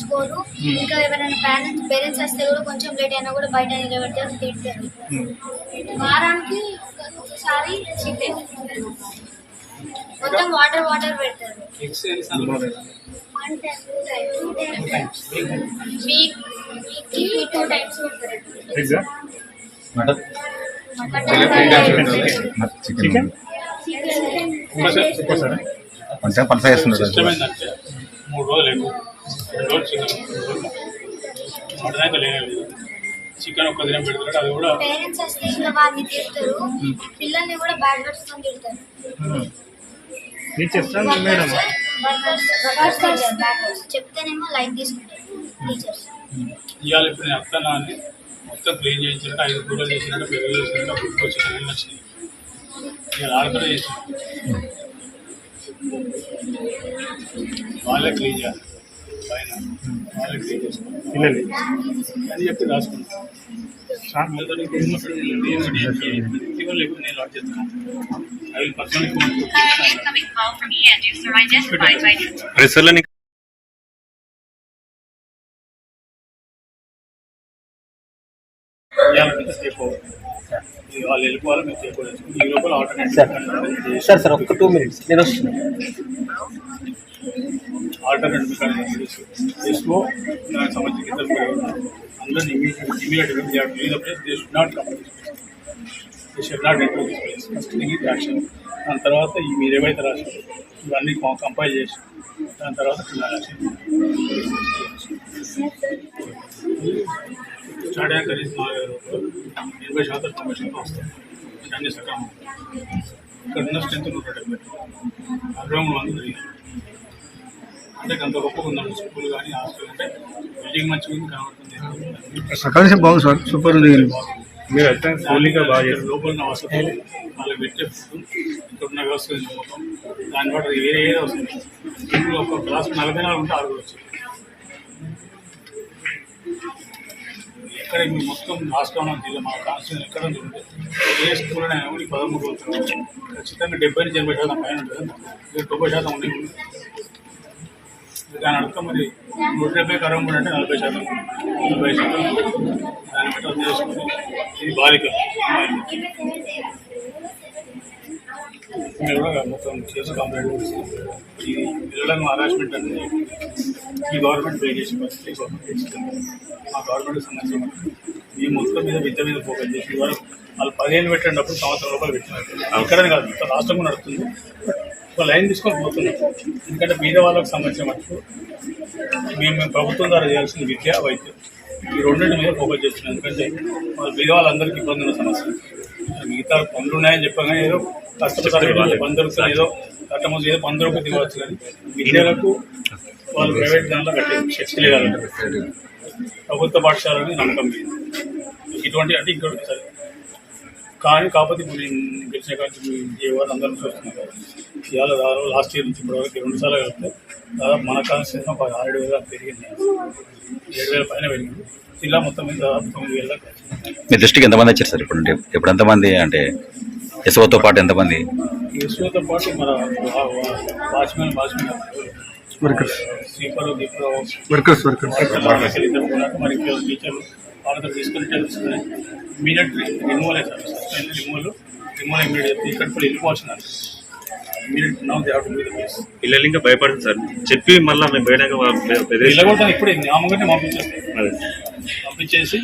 పట్టించుకోరు. ఇంకా ఎవరైనా పేరెంట్స్ పేరెంట్స్ వస్తే కూడా కొంచెం లేట్ అయినా కూడా బయట నిలబెడతారు తిడతారు వారానికి ఒకసారి చికెన్ మొత్తం వాటర్ వాటర్ పెడతారు. Time times week weekly two times పెడతారు మటన్ చికెన్ కొంచెం పలస చేస్తున్నారు ఇష్టమైందంటే మూడు రోజులు ఎక్కువ రెండు రోజులు చికెన్ ఒక్క దినం పెడతారు అది కూడా పేరెంట్స్ వస్తే ఇంకా వారిని తిడతారు. పిల్లల్ని కూడా బ్యాడ్ వర్డ్స్తో తిడతారు. Teachers madam? చెప్తేనేమో లైక్ తీసుకుంటారు టీచర్స్. ఇవాళ ఇప్పుడు నేను అత్తనా అని మొత్తం క్లీన్ చేయించినట్టు ఐదు కూరలు చేసినట్టు పెరుగు చేసినట్టు గుడ్డు వచ్చిన అన్ని వచ్చినాయి ఇవాళ చేసిన వాళ్ళే క్లీన్ చేయాలి. పైన వాళ్ళే క్లీన్ చేసుకోవాలి పిల్లలు అని చెప్పి రాసుకుంటాం మీతో నీకు ఏం అవసరం లేదు. నేను నేను లేకపోతే నేను లాట్ చేస్తాను. I will personal Incoming call from hand user identified by రిసర్లని వాళ్ళు వెళ్ళిపోవాలి మేము చేయకూడదు ఈ లోపల సార్ ఆల్టర్నేట్ సార్ సార్ ఒక్క టూ మినిట్స్ నేను వస్తున్నాను ఆల్టర్నేట్ తీసుకో దానికి సంబంధించిన ఇద్దరు కూడా అందరినీ immediate leave place they should not come they should not enter first thing ఇది యాక్షన్ దాని తర్వాత ఈ మీరు ఏవైతే రాశారు ఇవన్నీ కంపైల్ చేసి దాని తర్వాత క్రిమినల్ యాక్షన్ స్టార్ట్ అయ్యాక కనీసం నాలుగు రూపాయలు ఎనభై శాతం తొంభై శాతం వస్తాయి అన్ని సక్రమం. ఇక్కడ ఉన్న స్ట్రెంత్ నూట డెబ్బై అరవై మూడు వందలు అంటే అంత గొప్పగా ఉందండి స్కూల్ కానీ హాస్టల్ అంటే బిల్డింగ్ మంచిగా ఉంది కనబడుతుంది. అకాడమీ బాగుంది సార్. సూపర్ ఉంది. మీరు అయితే స్కూలింగ్ బాగా చేస్తారు లోపల ఉన్న వసతులు వాళ్ళకి పెట్టే ఫుడ్ ఇక్కడ ఉన్న వ్యవస్థ ఉంది మొత్తం. దాని బట్టి వేరే ఏదో వస్తుంది. ఇప్పుడు ఒక క్లాస్ నలభై నాలుగు ఉంటే ఆరుగురు వచ్చారు ఎక్కడ మీ మొత్తం రాష్ట్రంలో జిల్లా మా కాన్స్టిట్యూషన్ ఎక్కడ ఉంటుంది ఏ స్కూల్ అయినా కూడా పదమూడు ఖచ్చితంగా డెబ్బై నుంచి ఎనభై శాతం పైన ఉంటుంది. తొంభై శాతం ఉంది దాని అర్థం మరి నూట డెబ్బై కరం కూడా అంటే నలభై శాతం. నలభై శాతం దాన్ని బట్టి అర్థం ఇది బాలిక. మీరు కూడా మొత్తం చేసి కంప్లైంట్ ఈ పిల్లలను హరాస్మెంట్ అనేది ఈ గవర్నమెంట్ పే చేసి పరిస్థితి గవర్నమెంట్ ఇస్తుంది మా గవర్నమెంట్ సంబంధించిన ఈ మొత్తం మీద విద్య మీద ఫోకస్ చేసి వాళ్ళు పదిహేను పెట్టినప్పుడు సంవత్సరం రూపాయలు పెట్టినారు. ఇక్కడనే కాదు రాష్ట్రం కూడా నడుస్తుంది. ఒక లైన్ తీసుకొని పోతున్నాం. ఎందుకంటే బీద వాళ్ళకి సంబంధించిన మటుకు మేము మేము ప్రభుత్వం ద్వారా చేయాల్సిన విద్య వైద్యం. ఈ రెండింటి మీద ఫోకస్ చేస్తున్నాం. ఎందుకంటే వాళ్ళ బీద వాళ్ళందరికీ ఇబ్బంది ఉన్న సమస్య. మిగతా పనులు ఉన్నాయని చెప్పగానే ఏదో కష్టపడాలి పని దొరుకుతుంది. ఏదో కట్టమోసి ఏదో పని దొరుకుతుంది కావచ్చు కానీ విద్యలకు వాళ్ళు ప్రైవేట్ దాంట్లో కట్టేది శక్తి లేదంటే ప్రభుత్వ పాఠశాలని నమ్మకం లేదు. ఇటువంటి అంటే ఇంకోటి సరే. కానీ కాకపోతే ఇప్పుడు నేను గెలిచిన వారు అందరూ చూస్తున్నారు. ఇవాళ దాదాపు లాస్ట్ ఇయర్ నుంచి ఇప్పటివరకు రెండు సార్లు కలిపితే దాదాపు మన కాన్స్టిట్యూషన్ ఒక ఆరు వేల పెరిగింది. ఏడు వేల పైన పెరిగింది. జిల్లా మొత్తం మీద దాదాపు తొమ్మిది వేల. మీ దృష్టికి ఎంతమంది వచ్చారు సార్ ఇప్పుడు? ఇప్పుడు ఎంతమంది అంటే ఎస్ఓతో పాటు ఎంతమంది? ఈ విషయంతో పాటు మన watchmen watchmen workers sweeper workers workers మరి టీచర్లు వాళ్ళతో తీసుకుని immediate removal suspend removal. Removal immediate ఇక్కడ కూడా వెళ్ళిపోవచ్చు immediate now they have to be the place పిల్లలు ఇంకా భయపడుతుంది సార్. చెప్పి మళ్ళీ మేము బెదిరిస్తాం వెళ్ళకూడదు ఇప్పుడే పంపించేసి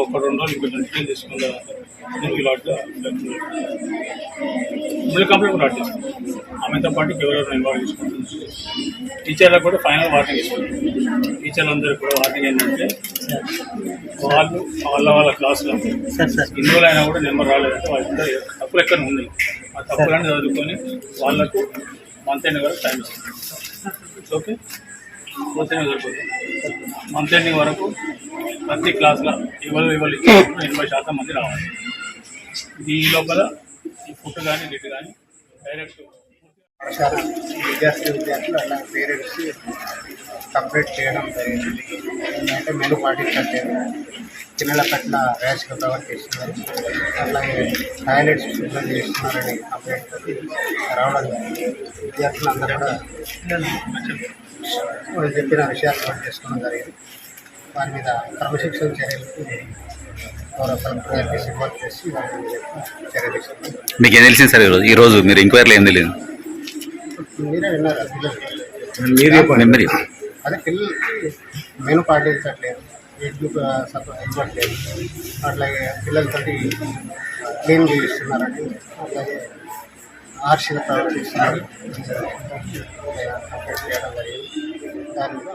ఒక రెండు రోజులు కొంచెం డిటైల్ తీసుకున్న తర్వాత నేను ఈ లాట్ మిడిల్ కంప్లీట్ కూడా లాట్ చేస్తాం ఆమెతో పాటు ఎవరెవరు ఇన్వాల్వ్ చేసుకుంటుంది టీచర్లకు కూడా ఫైనల్ వార్నింగ్ ఇస్తాం టీచర్లందరూ కూడా వార్నింగ్ ఏంటంటే వాళ్ళు వాళ్ళ వాళ్ళ క్లాసులో ఇన్వాల్వ్ అయినా కూడా నెంబర్ రాలేదంటే వాళ్ళందరూ తప్పులు ఎక్కడ ఉన్నాయి. ఆ తప్పులన్నీ చదువుకొని వాళ్ళకు మంత్ ఎండ్ వరకు టైం ఇస్తాం ఓకే పోతేనే సరిపోతుంది మంత్ ఎండింగ్ వరకు ప్రతి క్లాస్లో ఎవరు ఎవరు ఎనభై శాతం మంది రావాలి. ఈ లోపల ఈ ఫుడ్ కానీ గిట్ కానీ డైరెక్ట్ పాఠశాల విద్యార్థి విద్యార్థులు అలా పేరెంట్స్ కంప్లీట్ చేయడం జరిగింది. ఏంటంటే మెను పాటించట్లేదు. పిల్లల పట్ల ర్యాష్గా ప్రవర్తిస్తున్నారు అట్లాగే టాయిలెట్స్ శుభ్రం చేస్తున్నారని కంప్లైంట్ రావడం జరిగింది. విద్యార్థులందరూ కూడా వాళ్ళు చెప్పిన విషయాలు చేసుకోవడం జరిగింది. వారి మీద క్రమశిక్షణ చర్యలకు మీకు ఏం తెలిసింది సార్ ఈరోజు? ఈరోజు మీరు ఎంక్వైరీలో ఏం తెలియదు మీరే అదే పిల్లలకి మెను పాటించట్లేదు. సప- ఇవ్వట్లేదు. అట్లాగే పిల్లలతోటి క్లీన్ చేయిస్తున్నారండి. అట్లాగే ఆర్షిగా ప్రవర్తిస్తున్నారు దాని మీద